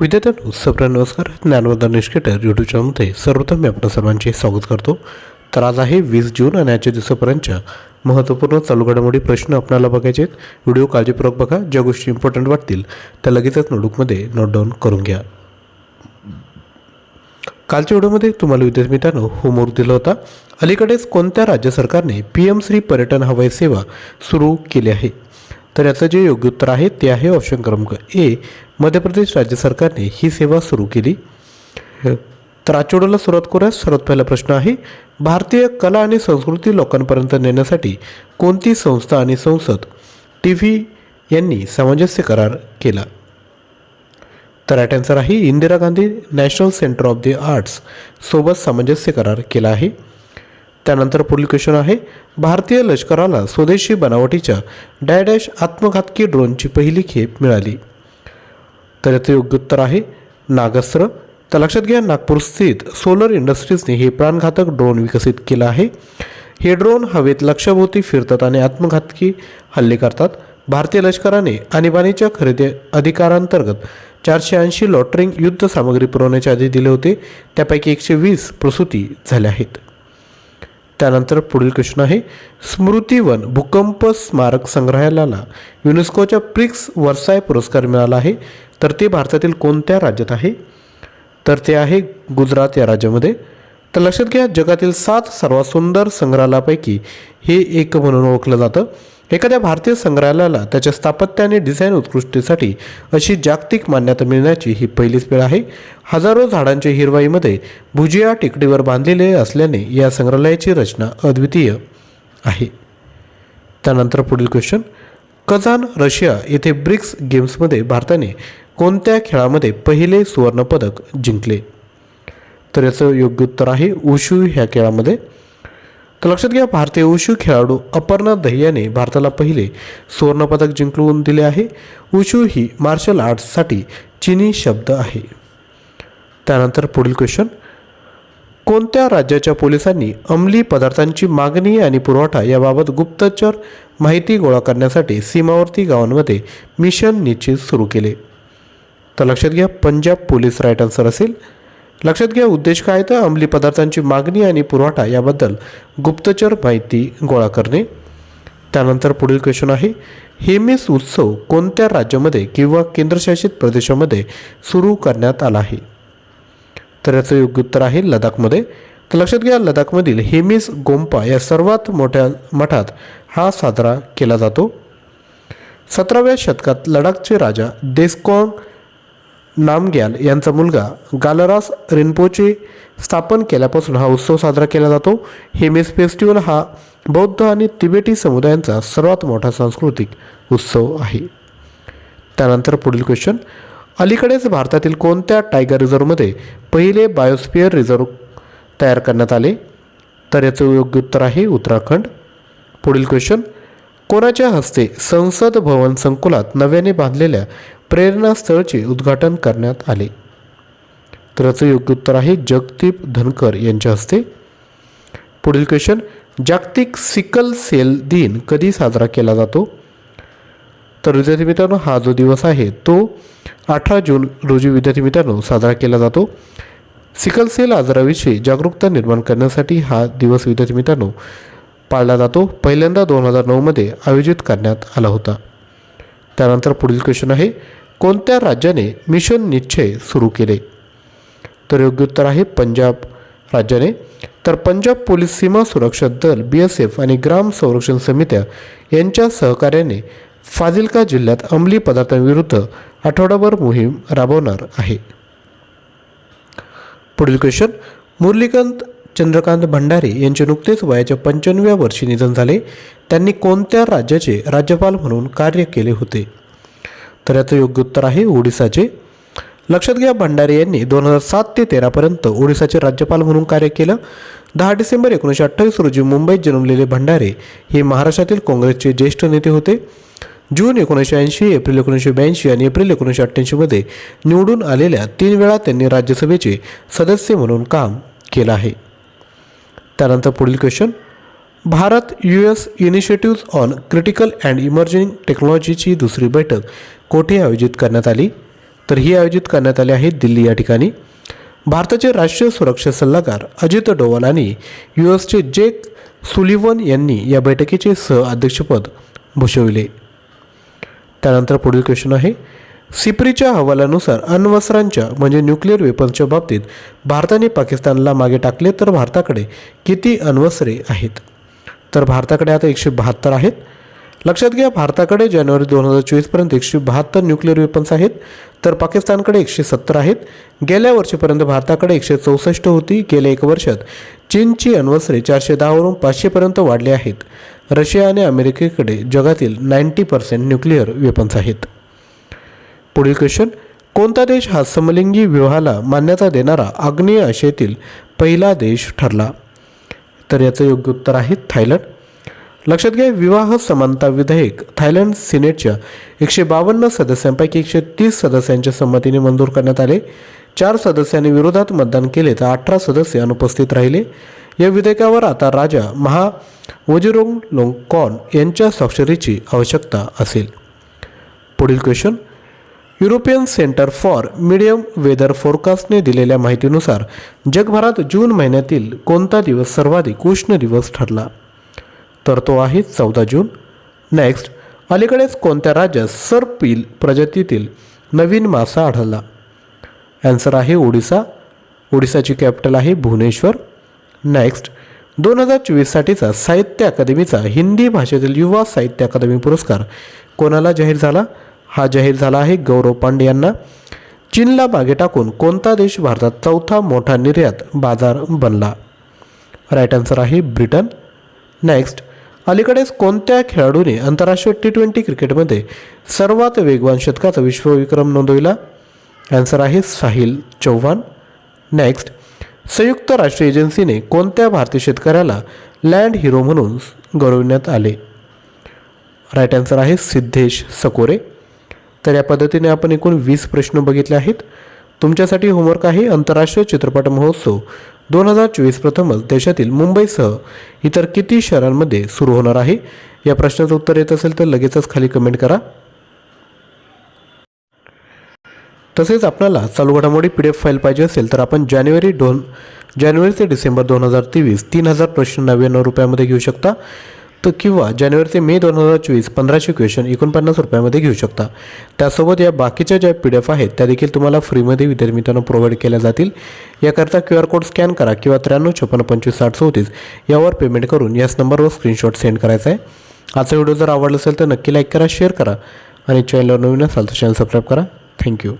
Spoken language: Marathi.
विद्यार्थ्यांनो सप्र नमस्कार. ज्ञानवर्धन निष्केटर यूट्यूब चॅनलमध्ये सर्वप्रथम मी आपल्या सर्वांचे स्वागत करतो. तर आज आहे वीस जून आणि आजच्या दिवसापर्यंतच्या महत्त्वपूर्ण चालू घडामोडी प्रश्न आपल्याला बघायचे आहेत. व्हिडिओ काळजीपूर्वक बघा ज्या गोष्टी इम्पॉर्टंट वाटतील त्या लगेचच नोटबुकमध्ये नोट डाऊन करून घ्या. कालच्या व्हिडिओमध्ये तुम्हाला विद्यार्थी मित्रांनो होमवर्क दिला होता. अलीकडेच कोणत्या राज्य सरकारने पी एम श्री पर्यटन हवाई सेवा सुरू केली आहे? तर याचं जे योग्य उत्तर आहे ते आहे ऑप्शन क्रमांक ए मध्य प्रदेश राज्य सरकारने ही सेवा सुरू केली. तर आजच्या सुरुवात करूया सर्वात पहिला प्रश्न आहे भारतीय कला आणि संस्कृती लोकांपर्यंत नेण्यासाठी कोणती संस्था आणि संसद टी व्ही यांनी सामंजस्य करार केला? तर राईट आन्सर आहे Indira Gandhi national centre of the arts सोबत सामंजस्य करार केला आहे. त्यानंतर पुढील क्वेश्चन आहे भारतीय लष्कराला स्वदेशी बनावटीच्या डॅडॅश आत्मघातकी ड्रोनची पहिली खेप मिळाली. तर याचं योग्य उत्तर आहे नागस्त्र. तर लक्षात घ्या नागपूर स्थित सोलर इंडस्ट्रीजने हे प्राणघातक ड्रोन विकसित केलं आहे. हे ड्रोन हवेत लक्षभोवती फिरतात आणि आत्मघातकी हल्ले करतात. भारतीय लष्कराने आणीबाणीच्या खरेदी अधिकारांतर्गत चारशे ऐंशी लॉटरिंग युद्ध सामग्री पुरवण्याचे आधी दिले होते. त्यापैकी एकशे वीस प्रसूती झाल्या आहेत. त्यानंतर पुढील क्वेश्चन आहे. स्मृतीवन भूकंप स्मारक संग्रहालयाला युनेस्कोच्या प्रिक्स वर्साय पुरस्कार मिळाला आहे. तर ते भारतातील कोणत्या राज्यात आहे? तर ते आहे गुजरात या राज्यामध्ये. तर लक्षात घ्या जगातील सात सर्वात सुंदर संग्रहालयापैकी हे एक म्हणून ओळखलं जातं. एखाद्या भारतीय संग्रहालयाला त्याच्या स्थापत्य आणि डिझाईन उत्कृष्टीसाठी अशी जागतिक मान्यता मिळण्याची ही पहिलीच वेळ आहे. हजारो झाडांच्या हिरवाईमध्ये भुजिया टेकडीवर बांधलेले असल्याने या संग्रहालयाची रचना अद्वितीय आहे. त्यानंतर पुढील क्वेश्चन कझान रशिया येथे ब्रिक्स गेम्समध्ये भारताने कोणत्या खेळामध्ये पहिले सुवर्णपदक जिंकले? तर याचं योग्य उत्तर आहे उशू ह्या खेळामध्ये. तर लक्षात घ्या भारतीय उशू खेळाडू अपर्णा दहियाने भारताला पहिले सुवर्णपदक जिंकवून दिले आहे. उशू ही मार्शल आर्ट्ससाठी चिनी शब्द आहे. त्यानंतर पुढील क्वेश्चन कोणत्या राज्याच्या पोलिसांनी अंमली पदार्थांची मागणी आणि पुरवठा याबाबत गुप्तचर माहिती गोळा करण्यासाठी सीमावर्ती गावांमध्ये मिशन निश्चित सुरू केले? तर लक्षात घ्या पंजाब पोलीस राईट आन्सर असेल. लक्षात घ्या उद्देश काय तर अंमली पदार्थांची मागणी आणि पुरवठा याबद्दल गुप्तचर माहिती गोळा करणे. त्यानंतर पुढील क्वेश्चन आहे हेमिस उत्सव कोणत्या राज्यामध्ये किंवा केंद्रशासित प्रदेशामध्ये सुरू करण्यात आला आहे? तर याचं योग्य उत्तर आहे लडाखमध्ये. तर लक्षात घ्या लडाखमधील हेमिस गोंपा या सर्वात मोठ्या मठात हा साजरा केला जातो. सतराव्या शतकात लडाखचे राजा देस्कॉंग नामग्याल यांचा मुलगा गालरास रिनपोचे स्थापन केल्यापासून हा उत्सव साजरा केला जातो. हेमेस फेस्टिवल हा बौद्ध आणि तिबेटी समुदायांचा सर्वात मोठा सांस्कृतिक उत्सव आहे. त्यानंतर पुढील क्वेश्चन अलीकडेच भारतातील कोणत्या टायगर रिझर्वमध्ये पहिले बायोस्फिअर रिझर्व तयार करण्यात आले? तर याचं योग्य उत्तर आहे उत्तराखंड. पुढील क्वेश्चन कोणाच्या हस्ते संसद भवन संकुलात नव्याने बांधलेल्या प्रेरणास्थळचे उद्घाटन करण्यात आले. तर याचं योग्य उत्तर आहे जगदीप धनकर यांच्या हस्ते. पुढील क्वेश्चन जागतिक सिकल सेल दिन कधी साजरा केला जातो? तर विद्यार्थी मित्रांनो हा जो दिवस आहे तो अठरा जून रोजी विद्यार्थी मित्रांनो साजरा केला जातो. सिकल सेल आजाराविषयी जागरूकता निर्माण करण्यासाठी हा दिवस विद्यार्थी मित्रांनो पाळला जातो. पहिल्यांदा दोन हजार नऊमध्ये आयोजित करण्यात आला होता. त्यानंतर पुढील क्वेश्चन आहे कोणत्या राज्याने मिशन निश्चय सुरू केले? तर योग्य उत्तर आहे पंजाब राज्याने. तर पंजाब पोलीस सीमा सुरक्षा दल बी एस एफ आणि ग्राम संरक्षण समित्या यांच्या सहकार्याने फाजिल्का जिल्ह्यात अंमली पदार्थांविरुद्ध आठवडाभर मोहीम राबवणार आहे. पुढील क्वेश्चन मुरलीकांत चंद्रकांत भंडारे यांचे नुकतेच वयाच्या पंच्याण्णव्या वर्षी निधन झाले. त्यांनी कोणत्या राज्याचे राज्यपाल म्हणून कार्य केले होते? तर याचं योग्य उत्तर आहे ओडिसाचे. लक्षात घ्या भंडारे यांनी दोन हजार सात ते तेरापर्यंत ओडिसाचे राज्यपाल म्हणून कार्य केलं. दहा डिसेंबर एकोणीसशे अठ्ठावीस रोजी मुंबईत जन्मलेले भंडारे हे महाराष्ट्रातील काँग्रेसचे ज्येष्ठ नेते होते. जून एकोणीसशे ऐंशी एप्रिल एकोणीसशे ब्याऐंशी आणि एप्रिल एकोणीसशे अठ्ठ्याऐंशीमध्ये निवडून आलेल्या तीन वेळा त्यांनी राज्यसभेचे सदस्य म्हणून काम केलं आहे. त्यानंतर पुढील question Bharat U S initiative on critical and emerging टेक्नॉलॉजीची दुसरी बैठक कोठे आयोजित करण्यात आली? तर ही आयोजित करण्यात आली आहे दिल्ली या ठिकाणी. भारताचे राष्ट्रीय सुरक्षा सल्लागार अजित डोवाल आणि यू एसचे जेक सुलिवन यांनी या बैठकीचे सह अध्यक्षपद भूषविले. त्यानंतर पुढील क्वेश्चन आहे. सिप्रीच्या अहवालानुसार अण्वस्त्रांच्या म्हणजे न्यूक्लिअर वेपन्सच्या बाबतीत भारताने पाकिस्तानला मागे टाकले तर भारताकडे किती अण्वस्त्रे आहेत? तर भारताकडे आता एकशे बहात्तर आहेत. लक्षात घ्या भारताकडे जानेवारी दोन हजार चोवीसपर्यंत एकशे बहात्तर न्यूक्लिअर वेपन्स आहेत तर पाकिस्तानकडे एकशे सत्तर आहेत. गेल्या वर्षीपर्यंत भारताकडे एकशे चौसष्ट होती गेल्या एक वर्षात चीनची अण्वस्त्रे चारशे दहावरून पाचशेपर्यंत वाढले आहेत. रशिया आणि अमेरिकेकडे जगातील नाईन्टी पर्सेंट न्यूक्लिअर वेपन्स आहेत. पुढील क्वेश्चन कोणता देश हा समलिंगी विवाहाला मान्यता देणारा आग्नेय आशियातील पहिला देश ठरला? तर याचं योग्य उत्तर आहे थायलंड. लक्षात घ्या विवाह समानता विधेयक थायलंड सिनेटच्या एकशे बावन्न सदस्यांपैकी एकशे तीस सदस्यांच्या संमतीने मंजूर करण्यात आले. चार सदस्यांनी विरोधात मतदान केले तर अठरा सदस्य अनुपस्थित राहिले. या विधेयकावर आता राजा महा वजिरोंग लोंगकॉन यांच्या स्वाक्षरीची आवश्यकता असेल. पुढील question European centre for medium weather फोरकास्टने दिलेल्या माहितीनुसार जगभरात जून महिन्यातील कोणता दिवस सर्वाधिक उष्ण दिवस ठरला? तर तो आहे चौदा जून. नेक्स्ट अलीकडेच कोणत्या राज्यात सरपील प्रजातीतील नवीन मासा आढळला? ॲन्सर आहे ओडिसा. ओडिसाची कॅपिटल आहे भुवनेश्वर. नेक्स्ट दोन हजार चोवीससाठीचा साहित्य अकादमीचा हिंदी भाषेतील युवा साहित्य अकादमी पुरस्कार कोणाला जाहीर झाला? हा जाहीर झाला आहे. गौरव पांडे यांना चीनला मागे टाकून कोणता देश भारतात चौथा मोठा निर्यात बाजार बनला? राईट आन्सर आहे ब्रिटन. नेक्स्ट अलीकडेच कोणत्या खेळाडूने आंतरराष्ट्रीय टी ट्वेंटी क्रिकेटमध्ये सर्वात वेगवान शतकाचा विश्वविक्रम नोंदविला? आन्सर आहे साहिल चौहान. नेक्स्ट संयुक्त राष्ट्र एजन्सीने कोणत्या भारतीय शेतकऱ्याला लँड हिरो म्हणून गौरविण्यात आले? राईट आन्सर आहे सिद्धेश सकोरे. तर या पद्धतीने आपण एकूण वीस प्रश्न बघितले आहेत. तुमच्यासाठी होमवर्क आहे आंतरराष्ट्रीय चित्रपट महोत्सव. दोन हजार चोवीस प्रथमच देशातील मुंबईसह इतर किती शहरांमध्ये सुरू होणार आहे? या प्रश्नाचं उत्तर येत असेल तर लगेचच खाली कमेंट करा. तसेच आपल्याला चालू घडामोडी पी डी एफ फाईल पाहिजे असेल तर आपण जानेवारी दोन जानेवारी ते डिसेंबर दोन हजार तेवीस तीन हजार प्रश्न नव्याण्णव रुपयामध्ये घेऊ शकता. तर किंवा जानेवारी ते मे दोन हजार चोवीस पंधराशे क्वेश्चन एकोणपन्नास रुपयामध्ये घेऊ शकता. त्यासोबत या बाकीच्या ज्या पी डी एफ आहेत त्या देखील तुम्हाला फ्रीमध्ये विद्यार्थी मित्रांनो प्रोव्हाइड केल्या जातील. याकरता क्यू आर कोड स्कॅन करा किंवा त्र्याण्णव छप्पन्न पंचवीस साठ चौतीस यावर पेमेंट करून याच नंबरवर स्क्रीनशॉट सेंड करायचा आहे. आजचा व्हिडिओ जर आवडला असेल तर नक्की लाईक करा शेअर करा आणि चॅनलवर नवीन असाल तर चॅनल सबस्क्राईब करा. थँक्यू